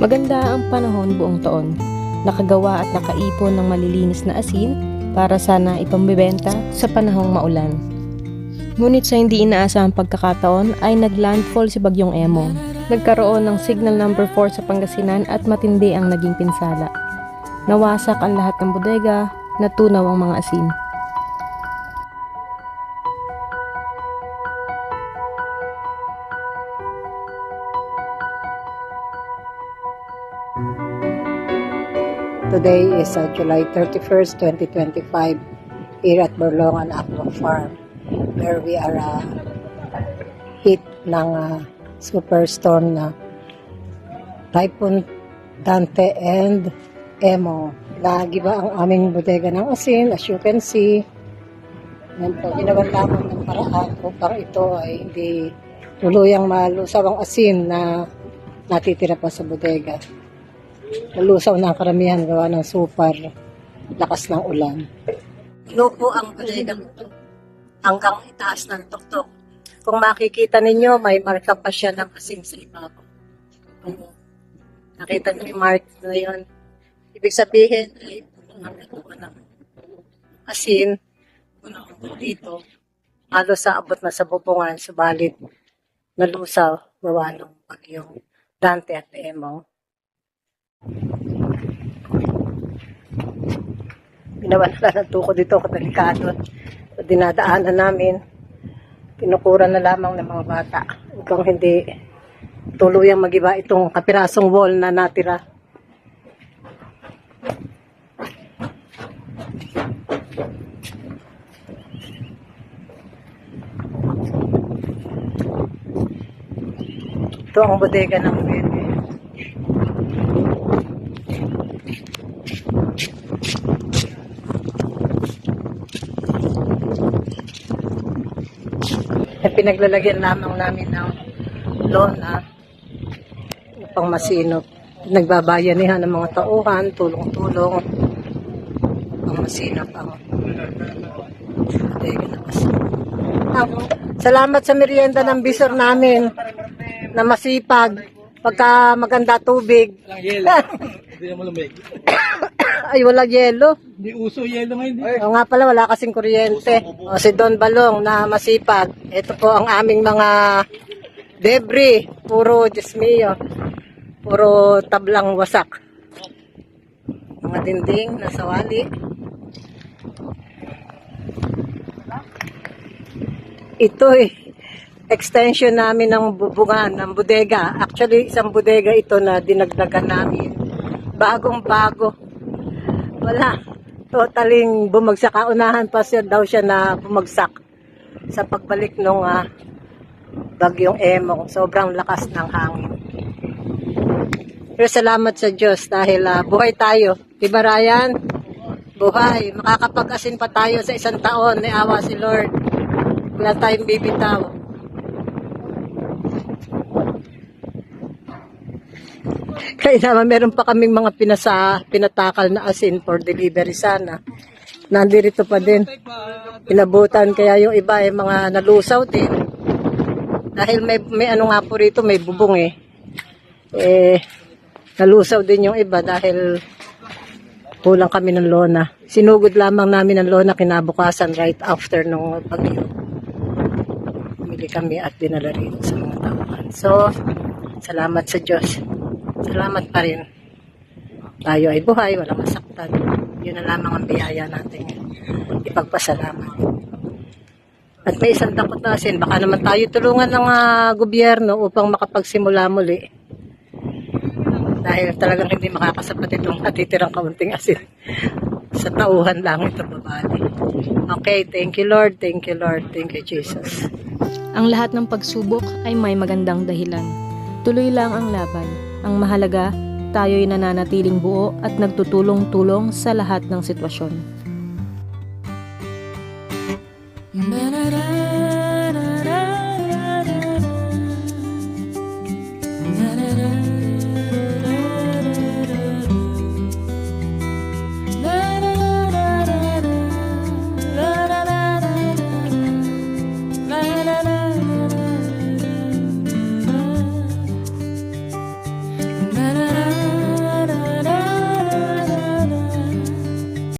Maganda ang panahon buong taon. Nakagawa at nakaipon ng malilinis na asin para sana ipambebenta sa panahong maulan. Ngunit sa hindi inaasahang pagkakataon ay naglandfall si Bagyong Emong. Nagkaroon ng signal number 4 sa Pangasinan at matindi ang naging pinsala. Nawasak ang lahat ng bodega, natunaw ang mga asin. Today is uh, July 31st, 2025, here at Borlongan Aqua Farm, where we are uh, hit ng uh, superstorm na Typhoon Dante and Emo. Nagiba ang aming bodega ng asin, as you can see. Yan po, ginawa lamang ng paraan upang ito ay hindi tuluyang malusaw ang asin na natitira pa sa bodega. Nalusaw na ang karamihan gawa ng super lakas ng ulan. Lupo ang ito hanggang itaas ng tuktok. Kung makikita ninyo, may marka pa siya ng asin sa ibabaw. Ano? Nakita niyo yung mark na yun. Ibig sabihin ay ang nakuha ng asin dito. Halos sa abot na sa bubungan, subalit nalusaw gawa ng bagyong Dante at Emo. Ginawa na lang ng tuko dito, kadelikado. Sa dinadaanan namin, kinukuran na lamang ng mga bata. Upang hindi tuluyang magiba itong kapirasong wall na natira. Ito ang bodega ng pinaglalagyan lamang namin ng lona upang masinop. Nagbabayanihan ng mga tauhan, tulong-tulong upang masinop ang. Ang- Salamat sa merienda ng bisor namin na masipag pagka maganda tubig. Hindi na malamig. Ay, wala yelo. Hindi uso yelo ngayon. Di. O nga pala, wala kasing kuryente. O, si Don Balong na masipag. Ito po ang aming mga debris. Puro, Diyos mio, puro tablang wasak. Mga dinding na sawali. Ito eh, extension namin ng bubungan, ng bodega. Actually, isang bodega ito na dinagdagan namin. Bagong-bago. Wala. Totaling bumagsak. Kaunahan pa siya daw siya na bumagsak sa pagbalik nung ah, bagyong Emong. Sobrang lakas ng hangin. Pero salamat sa Diyos dahil ah, buhay tayo. Diba Ryan? Buhay. Makakapag-asin pa tayo sa isang taon. May awa si Lord. Wala tayong bibitaw. Kaya naman meron pa kaming mga pinasa, pinatakal na asin for delivery sana. Nandirito pa din. Pinabutan kaya yung iba ay mga nalusaw din. Dahil may, may ano nga po rito, may bubong eh. Eh, nalusaw din yung iba dahil kulang kami ng lona. Sinugod lamang namin ng lona kinabukasan right after nung bagyo. Bumili kami at dinala rin sa mga tauhan. So, salamat sa Diyos. Salamat pa rin. Tayo ay buhay, walang masaktan. Yun na lamang ang biyaya natin. Ipagpasalamat. At may isang takot na asin, baka naman tayo tulungan ng ah, gobyerno upang makapagsimula muli. Dahil talagang hindi makakasapat itong natitirang kaunting asin. Sa tauhan lang ito babali. Okay, thank you Lord, thank you Lord, thank you Jesus. Ang lahat ng pagsubok ay may magandang dahilan. Tuloy lang ang laban. Ang mahalaga, tayo'y nananatiling buo at nagtutulong-tulong sa lahat ng sitwasyon.